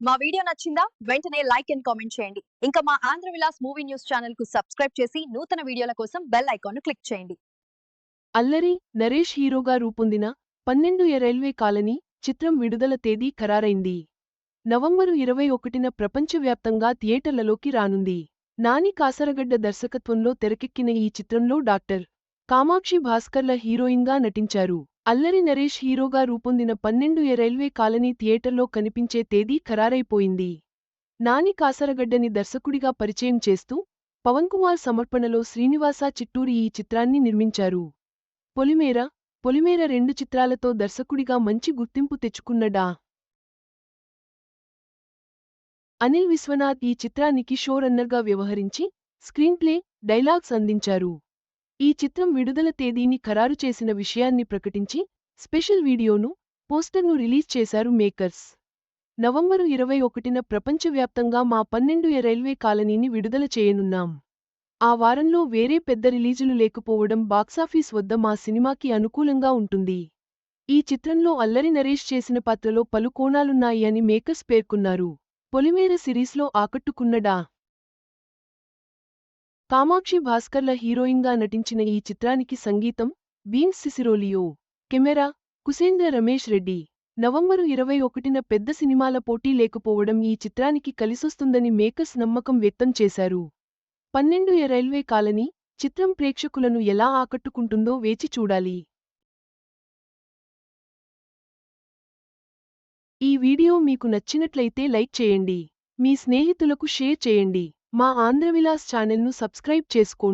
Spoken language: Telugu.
మా వీడియో నచ్చిందా? వెంటనే లైక్ అండ్ కామెంట్ చేయండి. ఇంకా మా ఆంధ్ర విలాస్ మూవీ న్యూస్ ఛానల్కు సబ్స్క్రైబ్ చేసి నూతన వీడియోల కోసం బెల్ ఐకాన్ను క్లిక్ చేయండి. అల్లరి నరేష్ హీరోగా రూపొందిన పన్నెండు ఎ రైల్వే కాలనీ చిత్రం విడుదల తేదీ ఖరారైంది. నవంబరు ఇరవై ఒకటిన ప్రపంచవ్యాప్తంగా థియేటర్లలోకి రానుంది. నాని కాసరగడ్డ దర్శకత్వంలో తెరకెక్కిన ఈ చిత్రంలో డాక్టర్ కామాక్షి భాస్కర్ల హీరోయిన్గా నటించారు. అల్లరి నరేష్ హీరోగా రూపొందిన పన్నెండు ఏ రైల్వే కాలనీ థియేటర్లో కనిపించే తేదీ ఖరారైపోయింది. నాని కాసరగడ్డని దర్శకుడిగా పరిచయం చేస్తూ పవన్ కుమార్ సమర్పణలో శ్రీనివాస చిట్టూరి ఈ చిత్రాన్ని నిర్మించారు. పొలిమేర పొలిమేర రెండు చిత్రాలతో దర్శకుడిగా మంచి గుర్తింపు తెచ్చుకున్న డా. అనిల్ విశ్వనాథ్ ఈ చిత్రానికి షో రన్నర్గా వ్యవహరించి స్క్రీన్ప్లే డైలాగ్స్ అందించారు. ఈ చిత్రం విడుదల తేదీని ఖరారు చేసిన విషయాన్ని ప్రకటించి స్పెషల్ వీడియోను పోస్టర్ను రిలీజ్ చేశారు మేకర్స్. నవంబరు ఇరవై ఒకటిన ప్రపంచవ్యాప్తంగా మా పన్నెండు రైల్వే కాలనీని విడుదల చేయనున్నాం. ఆ వారంలో వేరే పెద్ద రిలీజులు లేకపోవడం బాక్సాఫీస్ వద్ద మా సినిమాకి అనుకూలంగా ఉంటుంది. ఈ చిత్రంలో అల్లరి నరేష్ చేసిన పాత్రలో పలు కోణాలున్నాయి అని మేకర్స్ పేర్కొన్నారు. పొలిమేర సిరీస్లో ఆకట్టుకున్నడా కామాక్షి భాస్కర్ల హీరోయిన్గా నటించిన ఈ చిత్రానికి సంగీతం బీన్స్ సిసిరోలియో కెమెరా కుసేంద్ర రమేష్ రెడ్డి. నవంబరు ఇరవై ఒకటిన పెద్ద సినిమాల పోటీ లేకపోవడం ఈ చిత్రానికి కలిసొస్తుందని మేకర్స్ నమ్మకం వ్యక్తం చేశారు. పన్నెండు ఎ రైల్వే కాలనీ చిత్రం ప్రేక్షకులను ఎలా ఆకట్టుకుంటుందో వేచి చూడాలి. ఈ వీడియో మీకు నచ్చినట్లయితే లైక్ చేయండి. మీ స్నేహితులకు షేర్ చేయండి. మా ఆంధ్రవిలాస్ ఛానల్ను సబ్స్క్రైబ్ చేసుకోండి.